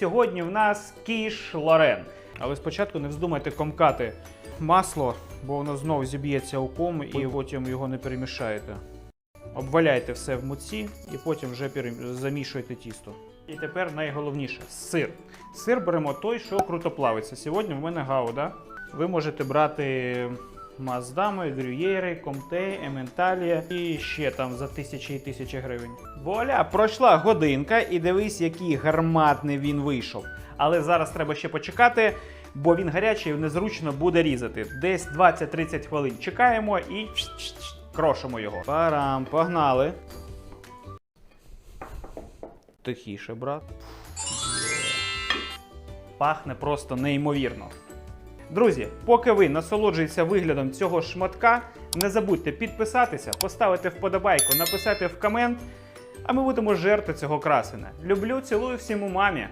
Сьогодні в нас кіш Лорен. Але спочатку не вздумайте комкати масло, бо воно знову зіб'ється у ком і потім його не перемішаєте. Обваляйте все в муці і потім вже замішуйте тісто. І тепер найголовніше сир. Сир беремо той, що круто плавиться. Сьогодні в мене гауда. Ви можете брати Маздами, Грюєри, Комте, Ементалія і ще там за тисячі і тисячі гривень. Вуаля, пройшла годинка і дивись, який гарматний він вийшов. Але зараз треба ще почекати, бо він гарячий незручно буде різати. Десь 20-30 хвилин чекаємо і крошимо його. Парам, погнали. Тихіше, брат. Пахне просто неймовірно. Друзі, поки ви насолоджуєтеся виглядом цього шматка, не забудьте підписатися, поставити вподобайку, написати в комент, а ми будемо жерти цього красена. Люблю, цілую всім у мамі.